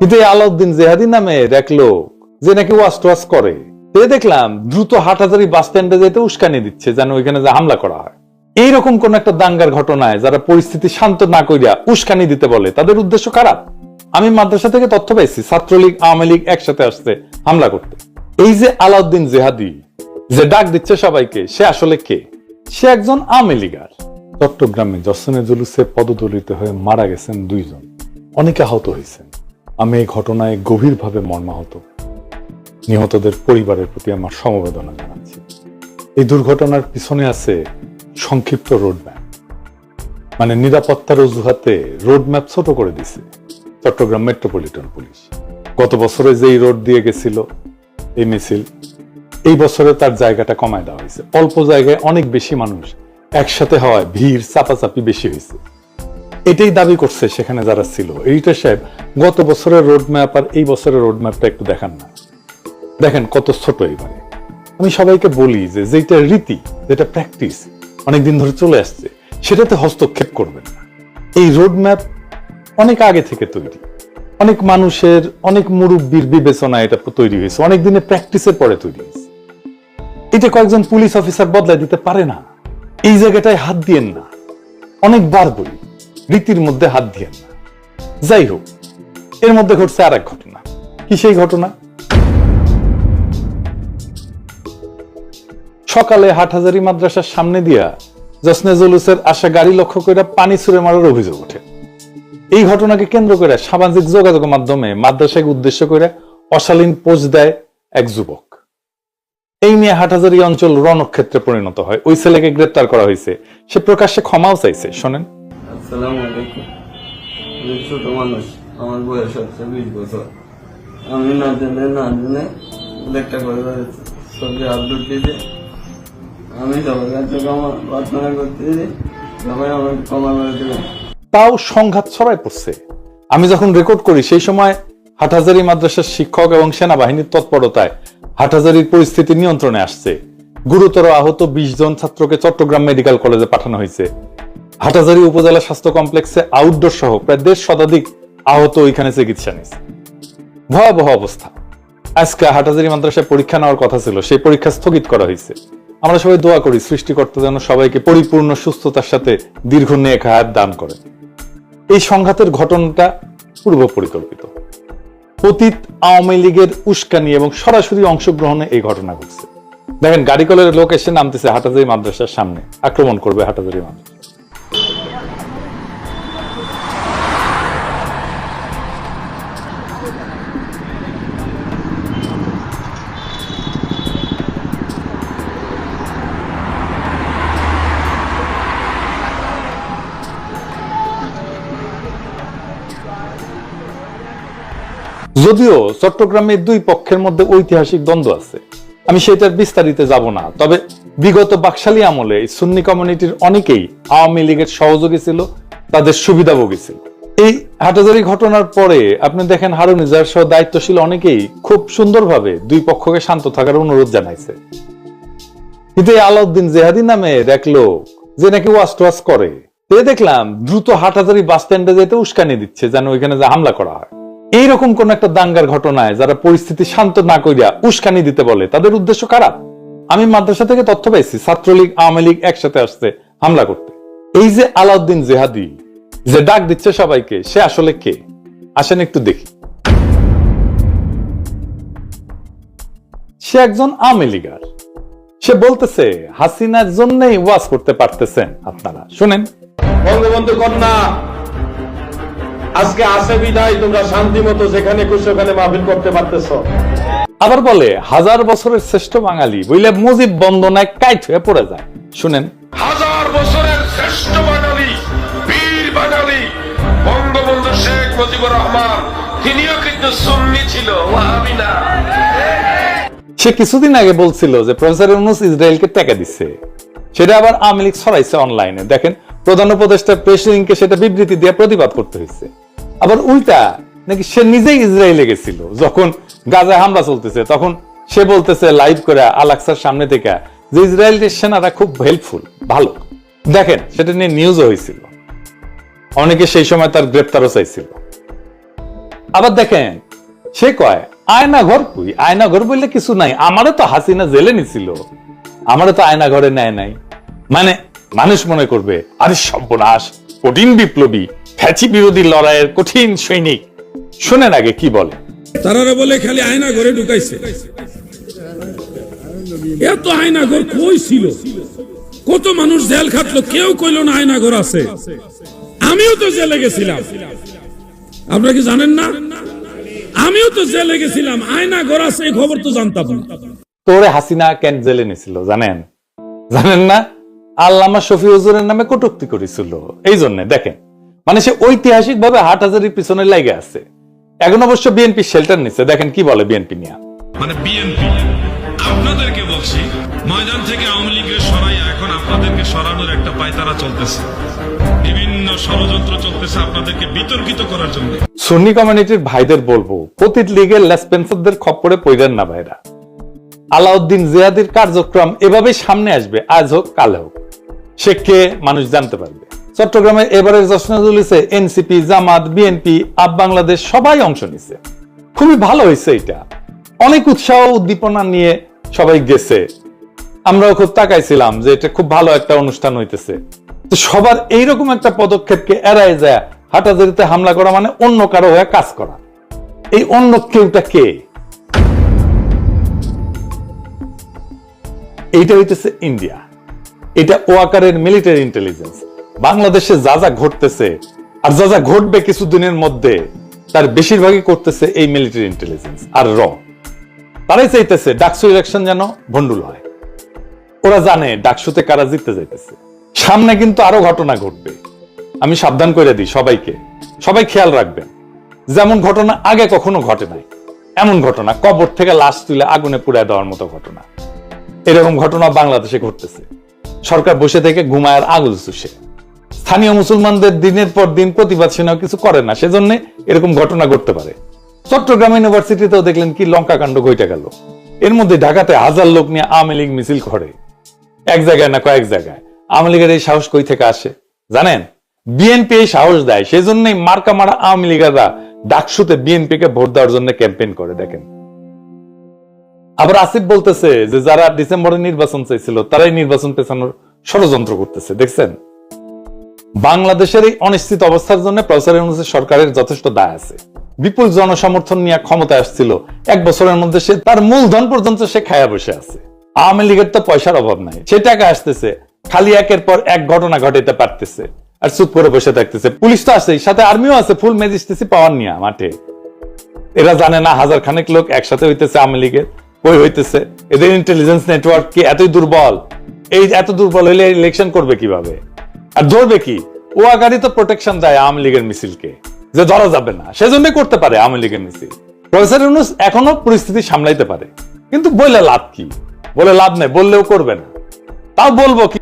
কিন্তু এই আলাউদ্দিন জেহাদি নামে এক লোক, যে নাকি ওয়াশ টোয়াশ করে সে দেখলাম দ্রুত হাটহাজারি বাস স্ট্যান্ডে যেতে উস্কানি দিচ্ছে, যেন ওইখানে যে হামলা করা হয়। এইরকম কোন একটা দাঙ্গার ঘটনায় যারা পরিস্থিতি শান্ত না করিয়া উস্কানি দিতে বলে, তাদের উদ্দেশ্য খারাপ আমি মাদ্রাসা থেকে তথ্য পাইছি, ছাত্রলীগ, আওয়ামী লীগ একসাথে আসছে হামলা করতে। এই যে আলাউদ্দিন জেহাদি, যে ডাক দিচ্ছে সবাইকে, সে আসলে কে? সে একজন আওয়ামী লীগার। চট্টগ্রামে জসনে জুলুসে পদদলিত হয়ে মারা গেছেন দুইজন। অনেকে আহত হয়েছেন। আমি এই ঘটনায় গভীরভাবে মর্মাহত। নিহতদের পরিবারের প্রতি আমার সমবেদনা জানাচ্ছি। এই দুর্ঘটনার পিছনে আছে সংক্ষিপ্ত রোডম্যাপ মানে নিরাপত্তার অজুহাতে রোডম্যাপ ছোট করে দিছে চট্টগ্রাম মেট্রোপলিটন পুলিশ গত বছরে যেই রোড দিয়ে গেছিল, এই মিছিল, এই বছরে তার জায়গাটা কমায় দেওয়া হয়েছে। অল্প জায়গায় অনেক বেশি মানুষ একসাথে হওয়ায় ভিড়, চাপাচাপি বেশি হয়েছে। এটাই দাবি করছে সেখানে যারা ছিল। এইটা সাহেব, গত বছরের রোড ম্যাপ আর এই বছরের রোড ম্যাপটা একটু দেখান না। দেখেন কত ছোট এবারে। আমি সবাইকে বলি যে যেটা রীতি, যেটা প্র্যাকটিস অনেকদিন ধরে চলে আসছে, সেটাতে হস্তক্ষেপ করবেন না। এই রোড ম্যাপ অনেক আগে থেকে তৈরি। অনেক মানুষের, অনেক মুরব্বীর বিবেচনা এটা তৈরি হয়েছে। অনেক দিনে প্র্যাকটিসের পরে তৈরি হয়েছে। এটা কয়েকজন পুলিশ অফিসার বদলায় দিতে পারে না। এই জায়গাটায় হাত দিয়েন না। অনেকবার বলি রীতির মধ্যে হাত দিয়েন না। যাই হোক, এর মধ্যে ঘটছে আর এক ঘটনা। কি সেই ঘটনা? সকালে হাটহাজারি মাদ্রাসার সামনে দিয়া জসনে জুলুসের আসা গাড়ি লক্ষ্য করে পানি ছুড়ে মারার অভিযোগ ওঠে। এই ঘটনাকে কেন্দ্র করে সামাজিক যোগাযোগের মাধ্যমে মাদ্রাসাকে উদ্দেশ্য করে অশালীন পোস্ট দেয় এক যুবক। এই নিয়ে হাটহাজারি অঞ্চল রণক্ষেত্রে পরিণত হয়। ওই ছেলেকে গ্রেপ্তার করা হয়েছে। সে প্রকাশ্যে ক্ষমাও চাইছে, শোনেন। আলাইকুম। আমি ছোট মানুষ, আমার বয়স হচ্ছে বিশ বছর। আমি না না একটা করে দিয়েছে। আমি সবার কাছে ক্ষমা প্রার্থনা সবাই আমাকে ক্ষমা করে তাও সংঘাত ছড়ায় পড়ছে। আমি যখন রেকর্ড করি, সেই সময় হাটহাজারি মাদ্রাসার শিক্ষক এবং সেনাবাহিনীর তৎপরতায় হাটহাজারির পরিস্থিতি নিয়ন্ত্রণে আসছে। গুরুতর আহত বিশ জন ছাত্রকে চট্টগ্রাম মেডিকেল কলেজে পাঠানো হয়েছে। হাটহাজারি উপজেলা স্বাস্থ্য কমপ্লেক্সে আউটডোর সহ প্রায় দেড় শতাধিক আহত ওইখানে চিকিৎসা নিয়েছে। ভয়াবহ অবস্থা। আজকে হাটহাজারি মাদ্রাসায় পরীক্ষা নেওয়ার কথা ছিল, সেই পরীক্ষা স্থগিত করা হয়েছে। আমরা সবাই দোয়া করি সৃষ্টিকর্তা যেন সবাইকে পরিপূর্ণ সুস্থতার সাথে দীর্ঘ নেক হায়াত দান করে এই সংঘাতের ঘটনাটা পূর্ব পরিকল্পিত অতীত আওয়ামী লীগের উস্কানি এবং সরাসরি অংশগ্রহণে এই ঘটনা ঘটছে। দেখেন গাড়ি কলের লোক এসে নামতেছে হাটাজারি মাদ্রাসার সামনে। আক্রমণ করবে হাটাজারি মাদ্রাসা। যদিও চট্টগ্রামে দুই পক্ষের মধ্যে ঐতিহাসিক দ্বন্দ্ব আছে। আমি সেটার বিস্তারিতে যাব না, তবে বিগত বাকশালী আমলে সুন্নি কমিউনিটির অনেকেই আওয়ামী লীগের সহযোগী ছিল, তাদের সুবিধাভোগী ছিল। এই হাটাজারি ঘটনার পরে আপনি দেখেন হারুন ইজার সহ দায়িত্বশীল অনেকেই খুব সুন্দরভাবে দুই পক্ষকে শান্ত থাকার অনুরোধ জানাইছে। কিন্তু এই আলাউদ্দিন জেহাদি নামে এক লোক, যে নাকি ওয়াশ টোয়াশ করে দেখলাম দ্রুত হাটহাজারি বাস স্ট্যান্ডে যেতে উস্কানি দিচ্ছে, যেন ওইখানে যে হামলা করা হয়। এইরকম কোন একটা দাঙ্গার ঘটনায় যারা পরিস্থিতি শান্ত না করিয়া উস্কানি দিতে বলে, তাদের উদ্দেশ্য খারাপ আমি মাদ্রাসা থেকে তথ্য পাইছি, ছাত্রলীগ, আওয়ামী লীগ একসাথে আসছে, হামলা করতে। এই যে আলাউদ্দিন জেহাদি, যে ডাক দিচ্ছে সবাইকে, সে আসলে কে? আসেন একটু দেখি। সে একজন আওয়ামী লীগার। সে বলতেছে, হাসিনার জন্যই ওয়াজ করতে পারতেছেন আপনারা। শুনেন। বঙ্গবন্ধু কন্যা আজকে আসে বিদায় তোমরা শান্তি মতো যেখানে খুশি ওখানে মাহফিল করতে পারতেছ। আবার বলে হাজার বছরের শ্রেষ্ঠ বাঙালি বইলে মুজিব বন্দনায় কাইট হয়ে পড়ে যায়। শুনেন। হাজার বছরের শ্রেষ্ঠ বাঙালি বীর বাঙালি বঙ্গবন্ধু শেখ মুজিবুর রহমান তিনিও কিন্তু সুন্নি ছিল ওয়াহাবি না। সে কিছুদিন আগে বলছিল যে প্রফেসর ইউনুস ইসরায়েলকে টাকা দিচ্ছে সেটা আবার আওয়ামী লীগ ছড়াইছে অনলাইনে দেখেন প্রধান উপদেষ্টা প্রেস সেটা বিবৃতি দিয়ে প্রতিবাদ করতে হয়েছে। আবার উল্টা, নাকি সে নিজেই ইসরায়েলে গেছিল। যখন গাজায় হামলা চলতেছে, তখন সে বলতেছে লাইভ করে আলাক্সার সামনে থেকে যে ইসরায়েলের সেনারা খুব হেল্পফুল ভালো। দেখেন, সেটা নিয়ে নিউজও হয়েছিল। অনেকে সেই সময় তার গ্রেপ্তারও চাইছিল। আবার দেখেন, সে কয় আয়না ঘর কই? আয়না ঘর বললে কিছু নাই। আমারও তো হাসিনা জেলে নিছিল। আমারও তো আয়না ঘরে নেয় নাই। মানে মানুষ মনে করবে আরে সর্বনাশ কঠিন বিপ্লবী ফ্যাচি বিরোধী লড়াইয়ের কঠিন সৈনিক। শোনেন আগে কি বলে। তারারে বলে খালি আয়না ঘরে ঢুকাইছে। এত আয়না ঘর কই ছিল? কত মানুষ জেল খাটলো কেউ কইল না আয়না ঘর আছে। আমিও তো জেলে গেছিলাম। আপনারা কি জানেন না? আমিও তো জেলে গেছিলাম আয়না ঘর আছে এই খবর তো জানতাম। না তোরে হাসিনা কেন জেলে নিছিল জানেন? জানেন না? আল্লামা শফি হুজুরের নামে কটুক্তি করেছিল। এই জন্য দেখেন মানে সে ঐতিহাসিক ভাবে হাট হাজারির পিছনে লেগে আছে। এখন অবশ্য বিএনপি শেল্টার নিচ্ছে দেখেন কি বলে বিএনপি নিয়ে মানে বিএনপি আপনাদেরকে বলছি ময়দান থেকে আওয়ামী লীগের সরাই এখন আপনাদেরকে সরানোর একটা পায়তারা চলতেছে। বিভিন্ন ষড়যন্ত্র চলতেছে আপনাদেরকে বিতর্কিত করার জন্য। সুন্নি কমিউনিটির ভাইদের বলব প্রতি লিগের লেসপেন্সারদের খপ্পরে পইরেন না ভাইরা। আলাউদ্দিন জিয়াদির কার্যক্রম এভাবে সামনে আসবে আজ হোক কাল হোক। সে কে মানুষ জানতে পারবে। চট্টগ্রামে এবারের জশ্নজুলিসে NCP, Jamaat, BNP, AAP Bangladesh সবাই অংশ নিছে। খুবই ভালো হয়েছে এটা। অনেক উৎসাহ উদ্দীপনা নিয়ে সবাই গেছে। আমরাও খুব তাকাইছিলাম যে এটা খুব ভালো একটা অনুষ্ঠান হইতেছে। তো সবার এইরকম একটা পদক্ষেপকে এড়ায় যায়, হাটাজারিতে হামলা করা মানে অন্য কারও হয়ে কাজ করা। এই অন্য কেউটা কে? এইটা হইতেছে ইন্ডিয়া। এটা ওয়াকারের মিলিটারি ইন্টেলিজেন্স বাংলাদেশে যা যা ঘটতেছে আর যা যা ঘটবে কিছুদিনের মধ্যে, তার বেশিরভাগই করতেছে এই মিলিটারি ইন্টেলিজেন্স আর র। তারাই চাইতেছে ডাকসু ইলেকশন যেন ভন্ডুল হয়। ওরা জানে ডাকসুতে কারা জিততে যাইতেছে সামনে কিন্তু আরও ঘটনা ঘটবে। আমি সাবধান করে দিই সবাইকে। সবাই খেয়াল রাখবেন, যেমন ঘটনা আগে কখনো ঘটে নাই, এমন ঘটনা, কবর থেকে লাশ তুলে আগুনে পুড়ায় দেওয়ার মতো ঘটনা। এরকম ঘটনা বাংলাদেশে ঘটতেছে। সরকার বসে থেকে ঘুমায় আগুল চুষে। স্থানীয় মুসলমানদের দিনের পর দিন প্রতিবাদ সেনাও কিছু করে না, সেজন্য এরকম ঘটনা ঘটতে পারে। চট্টগ্রাম ইউনিভার্সিটিতেও দেখলেন কি লঙ্কা কাণ্ড ঘটে গেল। এর মধ্যে ঢাকাতে হাজার লোক নিয়ে আওয়ামী লীগ মিছিল করে। এক জায়গায় না কয়েক জায়গায়। আওয়ামী লীগের এই সাহস কই থেকে আসে? জানেন? বিএনপি এই সাহস দেয়, সেজন্যই মার্কা মারা আওয়ামী লীগেরা ডাকসুতে বিএনপি কে ভোট দেওয়ার জন্য ক্যাম্পেইন করে, দেখেন। আবার আসিফ বলতেছে যে যারা ডিসেম্বরে নির্বাচন চাইছিল, তারাই নির্বাচন পেছানোর ষড়যন্ত্র করতেছে, দেখছেন? বাংলাদেশের এই অনিশ্চিত অবস্থার জন্য প্রফেসর ইউনূসের সরকারের যথেষ্ট দায় আছে। বিপুল জনসমর্থন নিয়ে ক্ষমতায় আসছিল। এক বছরের মধ্যে সে তার মূলধন পর্যন্ত সে খায়া বসে আছে। আওয়ামী লীগের তো পয়সার অভাব নাই। সে টাকা আসতেছে। খালি একের পর এক ঘটনা ঘটাইতে পারতেছে। আর চুপ করে বসে থাকতেছে। পুলিশ তো আছে সাথে আর্মিও আছে ফুল ম্যাজিস্ট্রেসি পাওয়ার নিয়ে মাঠে। এরা জানে না হাজার খানেক লোক একসাথে হইতেছে আওয়ামী লীগের। ওই হইতেছে। এদের ইন্টেলিজেন্স নেটওয়ার্ক কি এতই দুর্বল? এই এত দুর্বল হইলে ইলেকশন করবে কীভাবে? আর ধরবে কি? ও আগারি তো প্রোটেকশন দেয় আওয়ামী লীগের মিছিলকে। যে ধরা যাবে না। সেজন্য করতে পারে আওয়ামী লীগের মিছিল। প্রফেসর ইউনুস এখনও পরিস্থিতি সামলাইতে পারে। কিন্তু বললে লাভ কি? বলে লাভ নেই, বললেও করবে না। তাও বলব কি